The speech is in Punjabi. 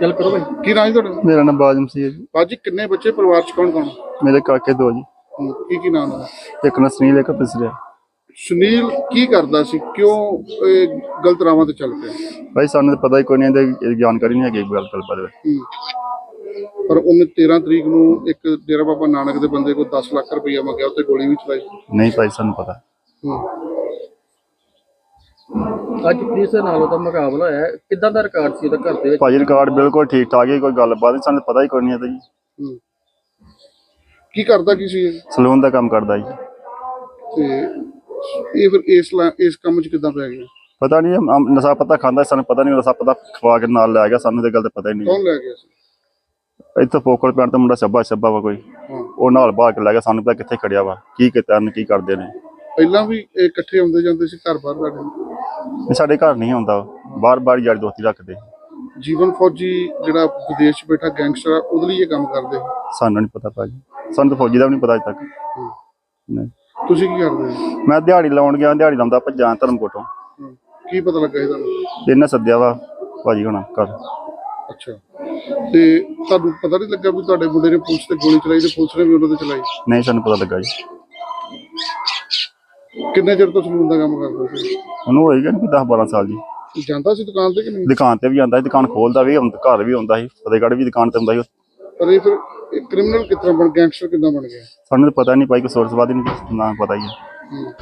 ਚੱਲ ਕਰੋ ਭਾਈ ਕੀ ਨਾਂ ਜੀ ਤੁਹਾਡਾ? ਮੇਰਾ ਨਾਮ ਬਾਜਮ ਸੀ ਜੀ। ਬਾਜੀ ਕਿੰਨੇ ਬੱਚੇ ਪਰਿਵਾਰ ਚ ਕੌਣ ਕੌਣ ਮੇਰੇ ਕਾਕੇ ਦੋ ਜੀ। ਕੀ ਕੀ ਨਾਮ ਹੈ ਇੱਕ ਨਾ ਸੁਨੀਲ ਇੱਕ ਪਿਸਰਿਆ ਸੁਨੀਲ ਕੀ ਕਰਦਾ ਸੀ? ਕਿਉਂ ਇਹ ਗਲਤ ਰਾਵਾਂ ਤੇ ਚੱਲ ਪਿਆ? ਭਾਈ ਸਾਨੂੰ ਤਾਂ ਪਤਾ ਹੀ ਕੋਈ ਨਹੀਂ ਇਹਦੀ ਜਾਣਕਾਰੀ ਨਹੀਂ ਹੈਗੀ ਗੱਲ ਗੱਲ ਬਾਰੇ। ਹੂੰ। ਪਰ ਉਹਨੇ 13 ਤਰੀਕ ਨੂੰ ਇੱਕ ਡੇਰਾ ਬਾਬਾ ਨਾਨਕ ਦੇ ਬੰਦੇ ਕੋਲ 10 ਲੱਖ ਰੁਪਈਆ ਮੰਗਿਆ ਉੱਤੇ ਗੋਲੀ ਵੀ ਚਲਾਈ। ਨਹੀਂ ਭਾਈ ਸਾਨੂੰ ਪਤਾ। ਹੂੰ। ਅੱਜ ਪੁਲਿਸ ਦੇ ਨਾਲ ਉਹਦਾ ਮੁਕਾਬਲਾ ਹੋਇਆ ਹੈ। ਕਿੱਦਾਂ ਦਾ ਰਿਕਾਰਡ ਸੀ ਉਹਦਾ ਘਰ ਦੇ ਵਿੱਚ? ਭਾਜੀ ਰਿਕਾਰਡ ਬਿਲਕੁਲ ਠੀਕ ਠਾਕ ਹੈ ਕੋਈ ਗੱਲਬਾਤ ਨਹੀਂ ਸਾਨੂੰ ਪਤਾ ਹੀ ਕੋਈ ਨਹੀਂ ਇਹਦਾ ਜੀ। ਹੂੰ। ਕੀ ਕਰਦਾ ਕੀ ਸੀ ਇਹ? ਸਲੂਨ ਦਾ ਕੰਮ ਕਰਦਾ ਜੀ। ਤੇ ਇਹ ਫਿਰ ਇਸ ਲਾ- ਇਸ ਕੰਮ 'ਚ ਕਿੱਦਾਂ ਪੈ ਗਿਆ? ਪਤਾ ਨਹੀਂ ਅਮ- ਅਮ ਨਸ਼ਾ ਪਤਾ ਖਾਂਦਾ ਸੀ, ਸਾਨੂੰ ਪਤਾ ਨਹੀਂ ਨਸ਼ਾ ਪਤਾ ਖਵਾ ਕੇ ਨਾਲ ਲੈ ਗਿਆ ਸਾਨੂੰ ਤੇ ਗੱਲ ਤਾਂ ਪਤਾ ਹੀ ਨਹੀਂ। ਕੌਣ ਲੈ ਗਿਆ ਸੀ? ਇੱਥੇ ਫੋਕਲ ਪਿੰਡ ਤੋਂ ਮੁੰਡਾ ਸੱਬਾ ਸੱਬਾ ਵਾ ਕੋਈ। ਹਾਂ। ਉਹ ਨਾਲ ਬਾਹਰ ਕੇ ਲੈ ਗਿਆ ਸਾਨੂੰ ਪਤਾ ਕਿੱਥੇ ਖੜਿਆ ਵਾ ਕੀ ਕੀਤਾ ਨੇ ਕੀ ਕਰਦੇ ਨੇ। ਪਹਿਲਾਂ ਵੀ ਇਹ ਇਕੱਠੇ ਆਉਂਦੇ ਜਾਂਦੇ ਸੀ ਘਰ ਬਾਹਰ ਸਾਡੇ ਇਹ ਸਾਡੇ ਘਰ ਨਹੀਂ ਆਉਂਦਾ ਬਾਰ ਬਾਰ ਯਾਰ ਦੋਸਤੀ ਰੱਖਦੇ। ਜੀਵਨ ਫੌਜੀ ਜਿਹੜਾ ਵਿਦੇਸ਼ 'ਚ ਬੈਠਾ ਗੈਂਗਸਟਰ ਆ ਉਹਦੇ ਲਈ ਇਹ ਕੰਮ ਕਰਦੇ। ਸਾਨੂੰ ਨਹੀਂ ਪਤਾ ਭਾਜੀ। ਸਾਨੂੰ ਤਾਂ ਫੌਜੀ ਦਾ ਵੀ ਨਹੀਂ ਪਤਾ ਅਜੇ ਤੱਕ। ਨਹੀਂ। ਤੁਸੀਂ ਕੀ ਕਰਦੇ ਹੋ? ਮੈਂ ਦਿਹਾੜੀ ਲਾਉਣ ਗਿਆ ਦਿਹਾੜੀ ਲਾਉਂਦਾ ਭੱਜਾਂ ਧਰਮਕੋਟੋਂ। ਹਾਂ। ਕੀ ਪਤਾ ਲੱਗਾ ਇਹਦਾ ਇਹਨੇ ਸੱਦਿਆ ਵਾ ਭਾਜੀ ਹੁਣ ਘਰ। ਅੱਛਾ। ਤੇ ਤੁਹਾਨੂੰ ਪਤਾ ਨਹੀਂ ਲੱਗਾ ਵੀ ਤੁਹਾਡੇ ਮੁੰਡੇ ਨੇ ਪੁਲਿਸ ਤੇ ਗੋਲੀ ਚਲਾਈ ਤੇ ਪੁਲਿਸ ਨੇ ਵੀ ਉਹਨਾਂ ਤੇ ਚਲਾਈ? ਨਹੀਂ ਸਾਨੂੰ ਪਤਾ ਲੱਗਾ ਜੀ। ਕਿੰਨੇ ਚਿਰ ਤੋਂ ਸਲੂਨ ਦਾ ਕੰਮ ਕਰਦਾ ਸੀ? ਉਹਨੂੰ ਹੋਏਗਾ ਨਹੀਂ 10 12 ਸਾਲ ਜੀ। ਜਾਂਦਾ ਸੀ ਦੁਕਾਨ ਤੇ ਕਿ ਨਹੀਂ? ਦੁਕਾਨ ਤੇ ਵੀ ਆਉਂਦਾ ਸੀ ਦੁਕਾਨ ਖੋਲਦਾ ਵੀ ਆਉਂਦਾ- ਘਰ ਵੀ ਆਉਂਦਾ ਸੀ ਫਤਿਹਗੜ੍ਹ ਵੀ ਦੁਕਾਨ ਤੇ ਹੁੰਦਾ ਸੀ। ਪਰ ਇਹ ਫਿਰ ਇਹ ਕ੍ਰਿਮੀਨਲ ਤਰ੍ਹਾਂ ਬਣ ਗੈਂਗਸਟਰ ਕਿੱਦਾਂ ਬਣ ਗਿਆ? ਸਾਨੂੰ ਤਾਂ ਪਤਾ ਨਹੀਂ ਭਾਈ ਕੋਈ ਸੋਰਸ ਬਾਦ ਨਹੀਂ ਨਾ ਪਤਾ ਹੈ। ਹੂੰ।